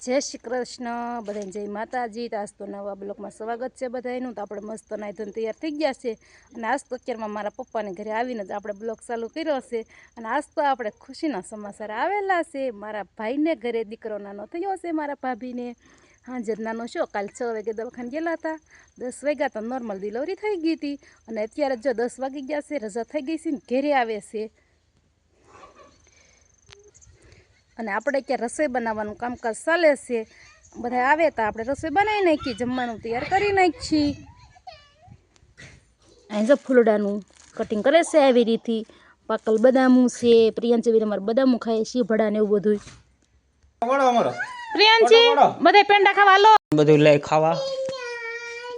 જય શ્રી કૃષ્ણ. બધાને જય માતાજી. તો તો નવા બ્લોકમાં સ્વાગત છે બધાનું તો આપણે મસ્ત નાઈ ધોઈને તૈયાર થઈ ગયા છે. અને આજ તો અત્યારમાં મારા પપ્પાને ઘરે આવીને જ આપણે બ્લોક ચાલુ કર્યો છે. અને આજ તો આપણે ખુશીના સમાચાર આવેલા છે. મારા ભાઈને ઘરે દીકરો નાનો થયો છે, મારા ભાભીને. હાજર નાનો શો કાલ છ વાગે દવાખાને ગયેલા હતા. દસ વાગ્યા તો નોર્મલ ડિલિવરી થઈ ગઈ હતી. અને અત્યારે જો દસ વાગી ગયા છે, રજા થઈ ગઈ છે ને ઘેરે આવે છે. અને આપણે ક્યાં રસોઈ બનાવવાનું કામકાજ ચાલે છે બધા આવે તો આપણે રસોઈ બનાવી નાખીએ જમવાનું તૈયાર કરી નાખીએ. અહીં જો ફૂલડાનું કટિંગ કરે છે આવી રીતે પાકલ બદામું છે પ્રિયાંશી અમારે બદામું ખાય છે ભડા ને એવું બધું પ્રિયાંશી બધા પેંડા ખાવા લો. બધું લઈ ખાવા.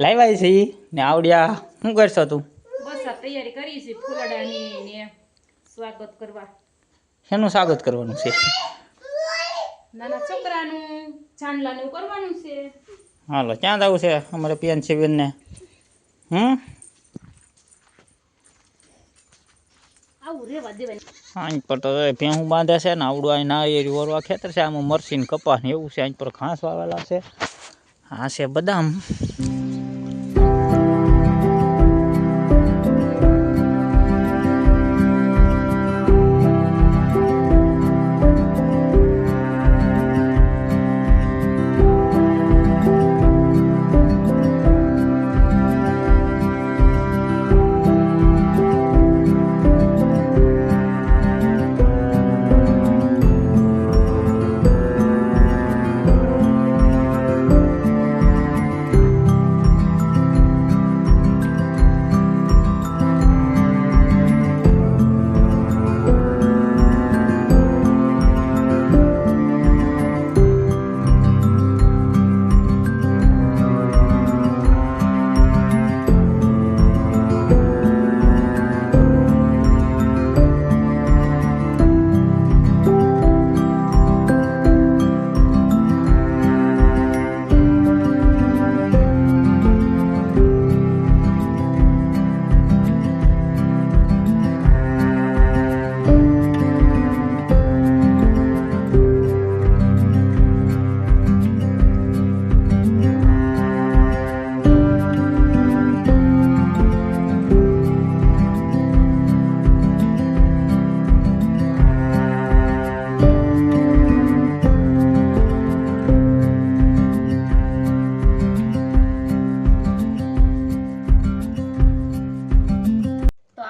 લાવ્યા છે ને આવડ્યા શું કરશો તું? બસ આ તૈયારી કરી છે ફૂલડાની ને સ્વાગત કરવા. શેનું સ્વાગત કરવાનું છે? નાના છોકરાનું ચાંદલાનું કરવાનું છે. હાલો ક્યાં જવું છે? અમારે પિયન છે બેનને. હમ? આંચ પર તો ભેહું બાંધે છે ને આવડું અહીં નાળિયેરી વરવા ખેતર છે આમાં મરસી ને કપાસ ને એવું છે અહીં પર ઘાસ વાવેલા છે. આ છે બદામ.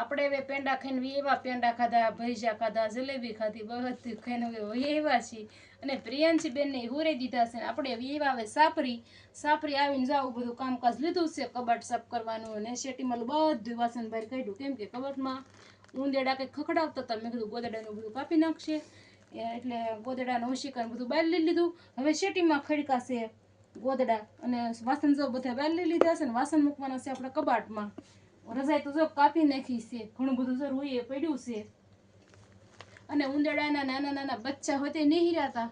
આપણે હવે પેંડા ખાઈને એવા પેંડા ખાધા ભૈજા ખાધા, જલેબી ખાધી, બધું ખાઈને હવે એવા છીએ. અને પ્રિયાંશી બેનને હુરે દીધા છે આપણે એવા હવે સાપરી સાપરી આવીને જાવું બધું કામકાજ લીધું છે, કબાટ સાફ કરવાનું અને શેટીમાં બધું વાસણ બહાર કાઢ્યું. કેમ કે કબાટમાં ઊંદેડા કંઈક ખખડાવતા હતા, મેં કીધું ગોદડાનું બધું કાપી નાખશે. એટલે ગોદડાનું ઓશિકા બધું બહાર લઈ લીધું. હવે શેટીમાં ખડકાશે ગોદડા અને વાસણ જો બધા બહાર લઈ લીધા છે ને વાસણ મૂકવાના છે આપણા કબાટમાં. રજાઈ તો જો કાપી નાખી છે, ઘણું બધું જો રૂએ પડ્યું છે. અને ઉંદરડાના નાના નાના બચ્ચા હોય તે નિહિર્યા હતા.